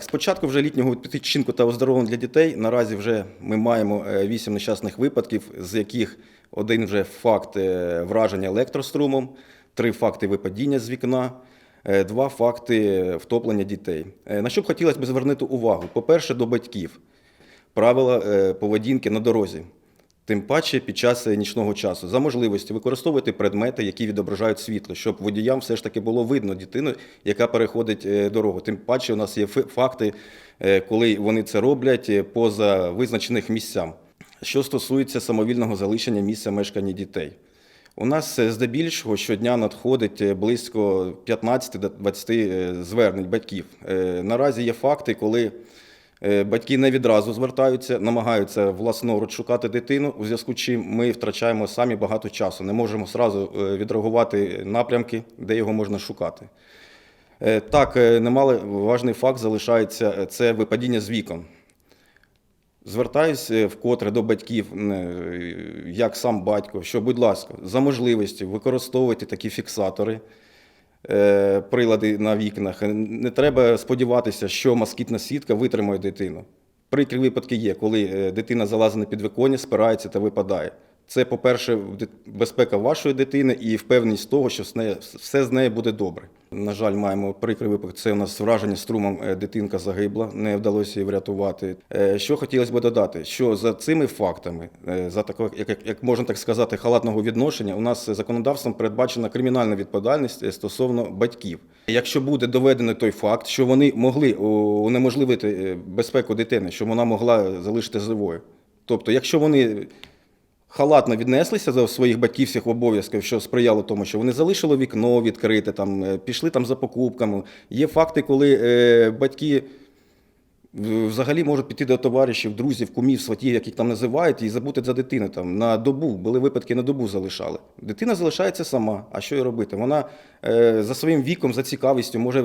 З початку вже літнього відпочинку та оздоровлення для дітей наразі вже ми маємо е, вісім нещасних випадків, з яких один вже факт е, враження електрострумом, три факти випадіння з вікна, е, два факти втоплення дітей. На що б хотілося б звернути увагу? По-перше, до батьків. Правила поведінки на дорозі. Тим паче під час е, нічного часу. За можливості використовувати предмети, які відображають світло, щоб водіям все ж таки було видно дитину, яка переходить е, дорогу. Тим паче у нас є факти, е, коли вони це роблять поза визначених місцям. Що стосується самовільного залишення місця мешкання дітей. У нас здебільшого щодня надходить близько 15 до 20 е, звернень батьків. Наразі є факти, коли Батьки не відразу звертаються, намагаються власноруч шукати дитину, у зв'язку з чим ми втрачаємо самі багато часу. Не можемо зразу е, відреагувати напрямки, де його можна шукати. Е, Так, е, немало важний факт залишається е, це випадіння з вікон. Звертаюсь е, вкотре до батьків, е, як сам батько, що, будь ласка, за можливістю використовуйте такі фіксатори, е, прилади на вікнах. Не треба сподіватися, що москітна сітка витримає дитину. Прикрі випадки є, коли е, дитина залазить на підвиконня, спирається та випадає. Це, по-перше, безпека вашої дитини і впевненість того, що все з нею буде добре. На жаль, маємо прикрий випадок. Це у нас враження струмом е, дитинка загибла, не вдалося її врятувати. Е, Що хотілося б додати, що за цими фактами, е, за такого, як, як- можна так сказати, халатного відношення, у нас законодавством передбачена кримінальна відповідальність стосовно батьків. Якщо буде доведений той факт, що вони могли унеможливити безпеку дитини, що вона могла залишити живою. Тобто, якщо вони халатно віднеслися до своїх батьківських обов'язків, що сприяло тому, що вони залишили вікно відкрите, там, е, пішли там за покупками. Є факти, коли е, батьки взагалі можуть піти до товаришів, друзів, кумів, сватів, яких там називають, і забути за дитину там на добу. Були випадки на добу залишали. Дитина залишається сама. А що їй робити? Вона е, за своїм віком, за цікавістю може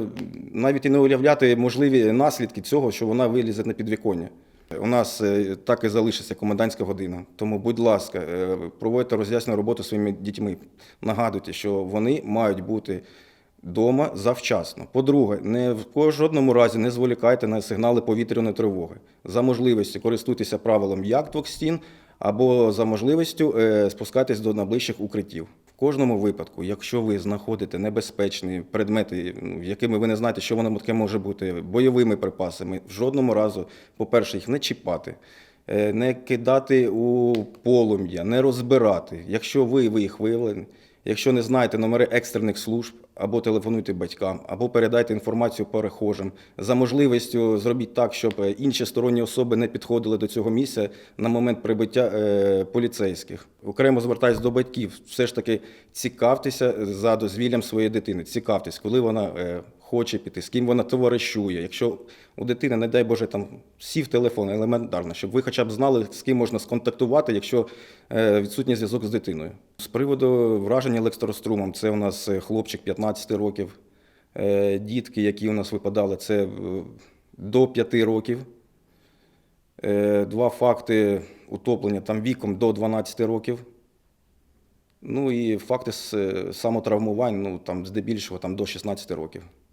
навіть і не уявляти можливі наслідки цього, що вона вилізе на підвіконня. У нас е, так і залишиться комендантська година. Тому, будь ласка, е, проводьте роз'яснену роботу своїми дітьми. Нагадуйте, що вони мають бути вдома завчасно. По-друге, не в жодному разі не зволікайте на сигнали повітряної тривоги. За можливості користуйтеся правилом як двох стін, або за можливістю е, спускатись до найближчих укриттів. Кожному випадку, якщо ви знаходите небезпечні предмети, ну, якими ви не знаєте, що воно таке може бути, бойовими припасами, в жодному разу, по-перше, їх не чіпати, е, не кидати у полум'я, не розбирати. Якщо ви, ви їх виявили, якщо не знаєте номери екстрених служб, або телефонуйте батькам, або передайте інформацію перехожим. За можливістю зробіть так, щоб е, інші сторонні особи не підходили до цього місця на момент прибиття е, поліцейських. Окремо звертаюся до батьків. Все ж таки цікавтеся за дозвіллям своєї дитини. Цікавтесь, коли вона е, хоче піти, з ким вона товаришує. Якщо у дитини, не дай Боже, там сів телефон, елементарно, щоб ви хоча б знали, з ким можна сконтактувати, якщо е, відсутній зв'язок з дитиною. З приводу враження електрострумом, це у нас е, хлопчик 15 років. Е, Дітки, які у нас випадали, це до 5 років. Два факти утоплення там віком до 12 років. Ну і факти самотравмувань, ну там здебільшого там до 16 років.